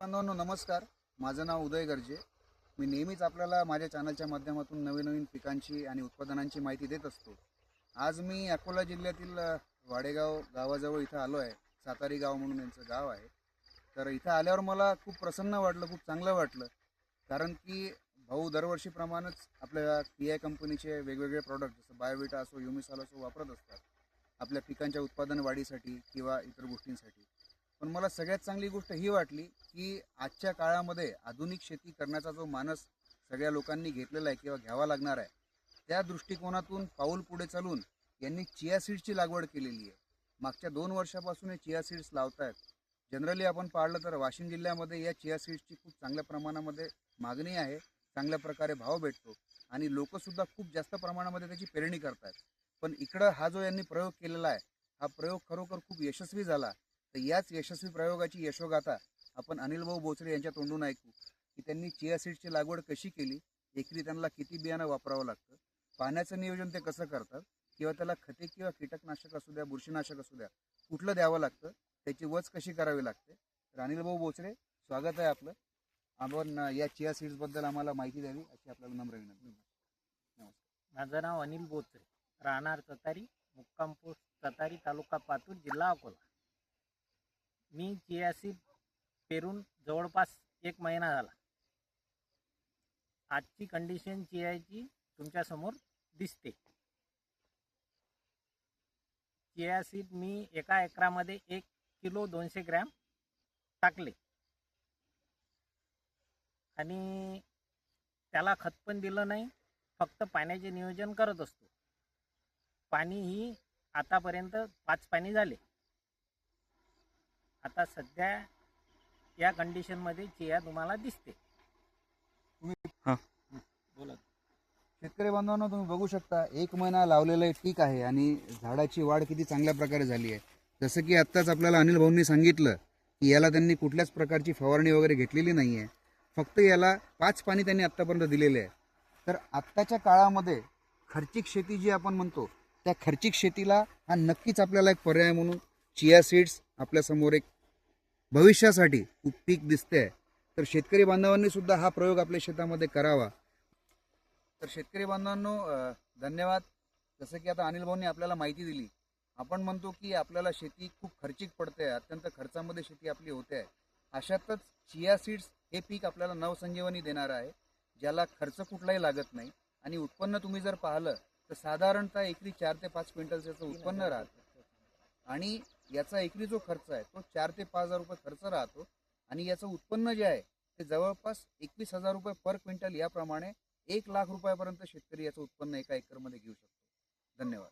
बांधवांनो नमस्कार. माझं नाव उदय गर्जे. मी नेहमीच आपल्याला माझ्या चॅनलच्या माध्यमातून नवीन नवीन पिकांची आणि उत्पादनांची माहिती देत असतो. आज मी अकोला जिल्ह्यातील वाडेगाव गावाजवळ इथं आलो आहे. सातारी गाव म्हणून यांचं गाव आहे. तर इथं आल्यावर मला खूप प्रसन्न वाटलं खूप चांगलं वाटलं. कारण की भाऊ दरवर्षीप्रमाणेच आपल्या पी आय कंपनीचे वेगवेगळे प्रॉडक्ट जसं बायोविटा असो युमिसाल असो वापरत असतात. आपल्या पिकांच्या उत्पादन वाढीसाठी किंवा इतर गोष्टींसाठी. पण मला सगळ्यात चांगली गोष्ट ही वाटली की आजच्या काळामध्ये आधुनिक शेती करण्याचा जो मानस सगळ्या लोकांनी घेतलेला आहे किंवा घ्यावा लागणार आहे त्या दृष्टिकोनातून पाऊल पुढे चालून यांनी चिया सीड्सची लागवड केलेली आहे. मागच्या दोन वर्षापासून हे चिया सीड्स लावत आहेत जनरली आपण पाहिलं तर वाशिम जिल्ह्यामध्ये या चिया सीड्सची खूप चांगल्या प्रमाणामध्ये मागणी आहे चांगल्या प्रकारे भाव भेटतो आणि लोकसुद्धा खूप जास्त प्रमाणामध्ये त्याची पेरणी करतात पण इकडं हा जो यांनी प्रयोग केलेला आहे हा प्रयोग खरोखर खूप यशस्वी झाला तर याच यशस्वी प्रयोगाची यशोगाथा आपण अनिल भाऊ बोचरे यांच्या तोंडून ऐकू की त्यांनी चिया सीडची लागवड कशी केली एकरी त्यांना किती बियाणं वापरावं लागतं पाण्याचं नियोजन ते कसं करतात किंवा त्याला खते किंवा कीटकनाशक असू द्या बुरशीनाशक असू द्या कुठलं द्यावं लागतं त्याची वच कशी करावी लागते? तर अनिल भाऊ बोचरे स्वागत आहे आपलं. आपण या चिया सीड्सबद्दल आम्हाला माहिती द्यावी अशी आपल्याला नम्र विनंती. माझं नाव अनिल बोचरे राहणार ततारी मुक्काम पोस्ट ततारी तालुका पातूर जिल्हा अकोला. मी चियासी पेरून जवळपास एक महिना झाला. आजची कंडिशन चियाची तुमच्यासमोर दिसते. चिया सीड मी एका एकरामध्ये एक किलो दोनशे ग्रॅम टाकले. आणि त्याला खत पण दिलं नाही फक्त पाण्याचे नियोजन करत असतो. पाणी ही आतापर्यंत पाच पाणी झाले. आता सध्या या कंडिशनमध्ये चिया तुम्हाला दिसते. हा. बोला. शेतकरी बांधवांनो तुम्ही बघू शकता एक महिना लावलेलं पीक आहे आणि झाडाची वाढ किती चांगल्या प्रकारे झाली आहे. जसं की आत्ताच आपल्याला अनिल भाऊंनी सांगितलं की याला त्यांनी कुठल्याच प्रकारची फवारणी वगैरे घेतलेली नाही आहे फक्त याला पाच पाणी त्यांनी आत्तापर्यंत दिलेले आहे. तर आत्ताच्या काळामध्ये खर्चिक शेती जी आपण म्हणतो त्या खर्चिक शेतीला हा नक्कीच आपल्याला एक पर्याय म्हणून चिया सीड्स आपल्यासमोर एक भविष्यासाठी खूप पीक दिसते तर शेतकरी बांधवांनी सुद्धा हा प्रयोग आपल्या शेतामध्ये करावा. तर शेतकरी बांधवांनो धन्यवाद. जसं की आता अनिल भाऊंनी आपल्याला माहिती दिली. आपण म्हणतो की आपल्याला शेती खूप खर्चिक पडते अत्यंत खर्चामध्ये शेती आपली होते. आहे अशातच चिया सीड्स हे पीक आपल्याला नवसंजीवनी देणार आहे ज्याला खर्च कुठलाही लागत नाही. आणि उत्पन्न तुम्ही जर पाहिलं तर साधारणतः एकरी चार ते पाच क्विंटलचं याचं उत्पन्न राहतं. आणि याचा एकरी जो खर्च आहे तो चार ते पाच हजार रुपये खर्च राहतो. आणि याचं उत्पन्न जे आहे ते जवळपास एकवीस हजार रुपये पर क्विंटल याप्रमाणे एक लाख रुपयापर्यंत शेतकरी याचं उत्पन्न एका एकरमध्ये घेऊ शकतो. धन्यवाद.